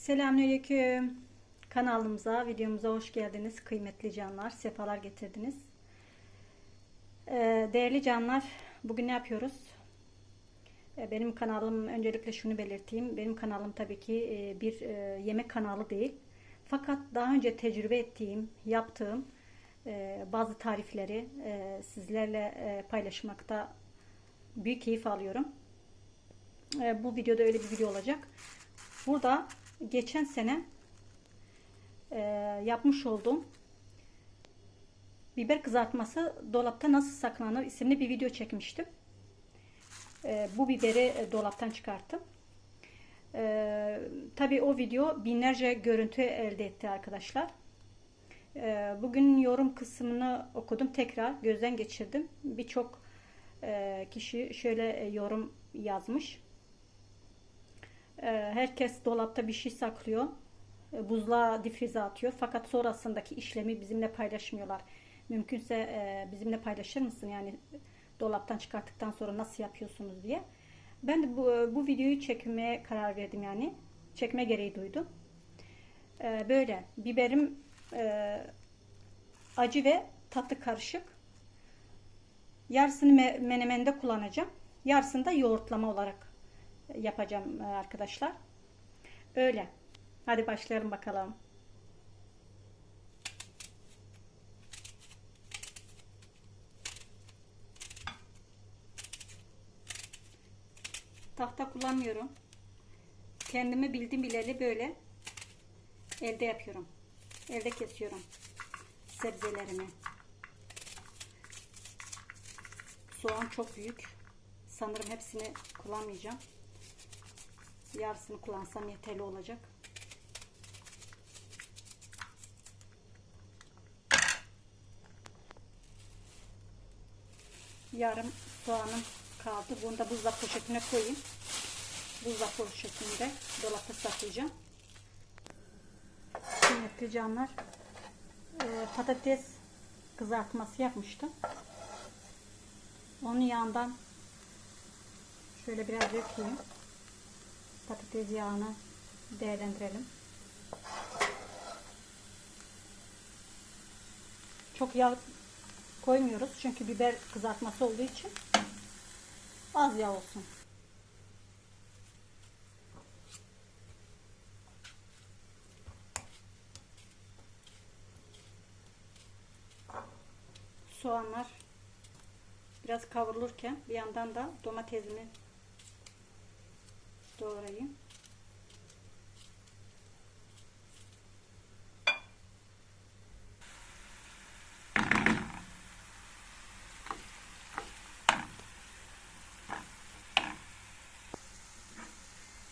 Selamünaleyküm. Kanalımıza, videomuza hoş geldiniz. Kıymetli canlar, sefalar getirdiniz. Ee, değerli canlar, bugün ne yapıyoruz? Ee, benim kanalım, öncelikle şunu belirteyim. Benim kanalım tabii ki e, bir e, yemek kanalı değil. Fakat daha önce tecrübe ettiğim, yaptığım e, bazı tarifleri sizlerle paylaşmakta büyük keyif alıyorum. Bu videoda öyle bir video olacak. Burada geçen sene e, yapmış olduğum biber kızartması dolapta nasıl saklanır isimli bir video çekmiştim. E, bu biberi dolaptan çıkarttım. E, Tabi o video binlerce görüntü elde etti arkadaşlar. E, bugün yorum kısmını okudum tekrar gözden geçirdim. Birçok e, kişi şöyle e, yorum yazmış. Ee, herkes dolapta bir şey saklıyor. Ee, Buzluğa difrize atıyor. Fakat sonrasındaki işlemi bizimle paylaşmıyorlar. Mümkünse e, bizimle paylaşır mısın? Yani dolaptan çıkarttıktan sonra nasıl yapıyorsunuz diye. Ben de bu, bu videoyu çekmeye karar verdim yani. Çekme gereği duydum. Böyle biberim e, acı ve tatlı karışık. Yarısını me- menemende kullanacağım. Yarısını da yoğurtlama olarak yapacağım e, arkadaşlar. Öyle. Hadi başlayalım bakalım. Tahta kullanmıyorum. Kendimi bildim bileli böyle elde yapıyorum. Elde kesiyorum sebzelerimi. Soğan çok büyük. Sanırım hepsini kullanmayacağım. Yarısını kullansam yeterli olacak. Yarım soğanım kaldı. Bunu da buzdolabı poşetine koyayım. Buzdolabı poşetinde dolapta saklayacağım. Kıymetli canlar. Ee, patates kızartması yapmıştım. Onun yağından şöyle biraz dökeyim. Patates yağını değerlendirelim. Çok yağ koymuyoruz çünkü biber kızartması olduğu için az yağ olsun. Soğanlar biraz kavrulurken bir yandan da domatesimi doğrayayım.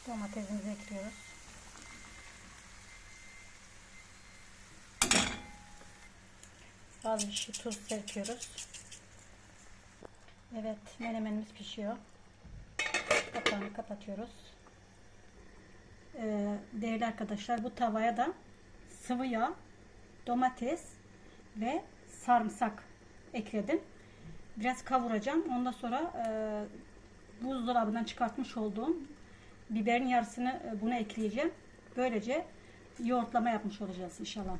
Domatesimizi ekliyoruz. Az bir şey tuz serpiyoruz. Evet, menemenimiz pişiyor. Kapağını kapatıyoruz. Ee, değerli arkadaşlar bu tavaya da sıvı yağ, domates ve sarımsak ekledim. Biraz kavuracağım. Ondan sonra e, buzdolabından çıkartmış olduğum biberin yarısını e, buna ekleyeceğim. Böylece yoğurtlama yapmış olacağız inşallah.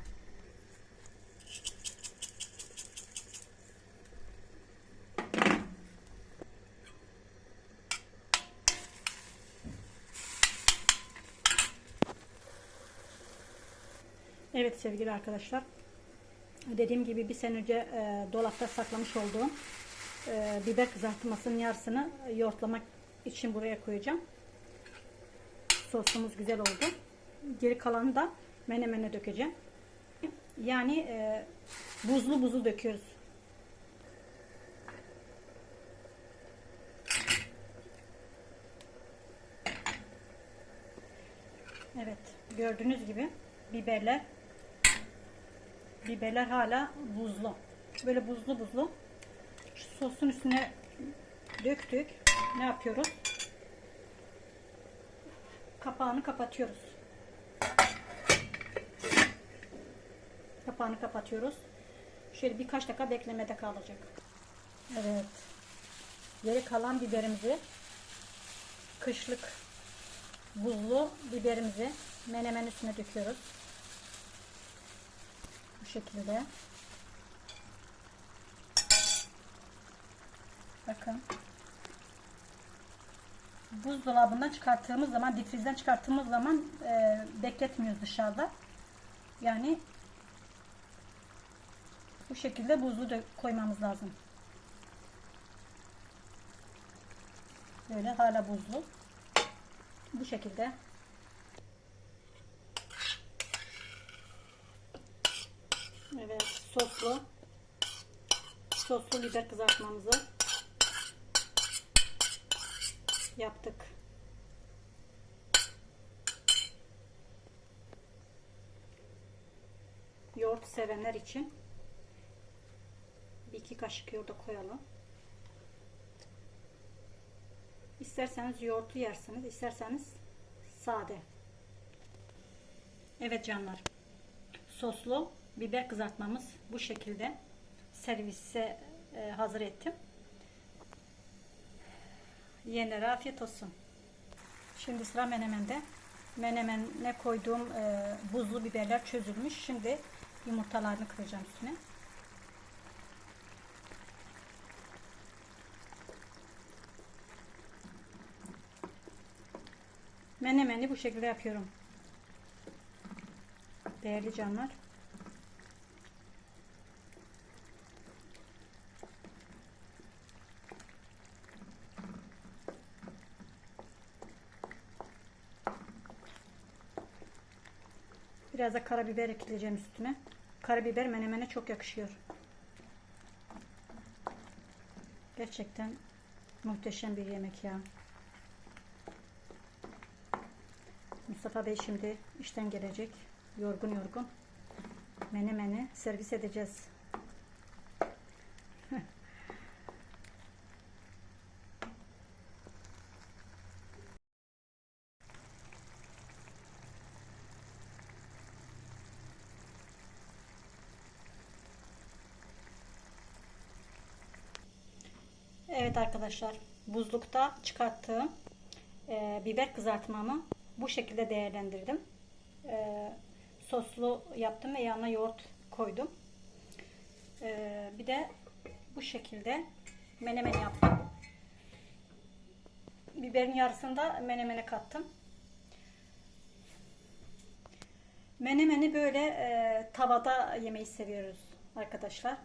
Evet sevgili arkadaşlar. Dediğim gibi bir sene önce e, dolapta saklamış olduğum e, biber kızartmasının yarısını yoğurtlamak için buraya koyacağım. Sosumuz güzel oldu. Geri kalanı da menemene dökeceğim. Yani e, buzlu buzlu döküyoruz. Evet gördüğünüz gibi biberler biberler hala buzlu. Böyle buzlu buzlu. Şu sosun üstüne döktük. Ne yapıyoruz? Kapağını kapatıyoruz. Kapağını kapatıyoruz. Şöyle birkaç dakika beklemede kalacak. Evet. Geri kalan biberimizi kışlık buzlu biberimizi menemen üstüne döküyoruz. Bu şekilde. Bakın. Buzdolabından çıkarttığımız zaman, difrizden çıkarttığımız zaman e, bekletmiyoruz dışarıda. Yani bu şekilde buzlu da koymamız lazım. Böyle hala buzlu. Bu şekilde. Evet, soslu soslu biber kızartmamızı yaptık. Yoğurt sevenler için bir iki kaşık yoğurt da koyalım. İsterseniz yoğurtlu yersiniz, isterseniz sade. Evet canlar. Soslu biber kızartmamız bu şekilde servise e, hazır ettim. Yenilere afiyet olsun. Şimdi sıra menemende. Menemene koyduğum e, buzlu biberler çözülmüş. Şimdi yumurtalarını kıracağım üstüne. Menemeni bu şekilde yapıyorum. Değerli canlar. Biraz da karabiber ekleyeceğim üstüne. Karabiber menemene çok yakışıyor. Gerçekten muhteşem bir yemek ya. Mustafa Bey şimdi işten gelecek. Yorgun yorgun. Menemeni servis edeceğiz. Evet arkadaşlar buzlukta çıkarttığım e, biber kızartmamı bu şekilde değerlendirdim. E, soslu yaptım ve yanına yoğurt koydum. E, bir de bu şekilde menemen yaptım. Biberin yarısını da menemene kattım. Menemeni böyle e, tavada yemeyi seviyoruz arkadaşlar.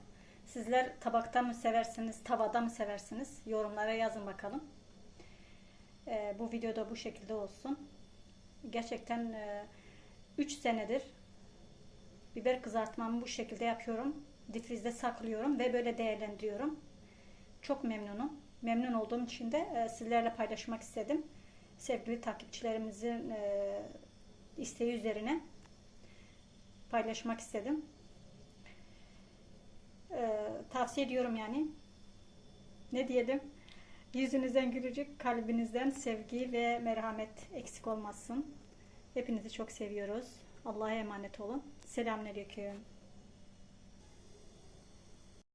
Sizler tabakta mı seversiniz, tavada mı seversiniz? Yorumlara yazın bakalım. E, bu videoda bu şekilde olsun. Gerçekten 3 e, senedir biber kızartmamı bu şekilde yapıyorum. Difrizde saklıyorum ve böyle değerlendiriyorum. Çok memnunum. Memnun olduğum için de e, sizlerle paylaşmak istedim. Sevgili takipçilerimizin e, isteği üzerine paylaşmak istedim. Tavsiye ediyorum yani. Ne diyelim? Yüzünüzden gülücük, kalbinizden sevgi ve merhamet eksik olmasın. Hepinizi çok seviyoruz. Allah'a emanet olun. Selamünaleyküm.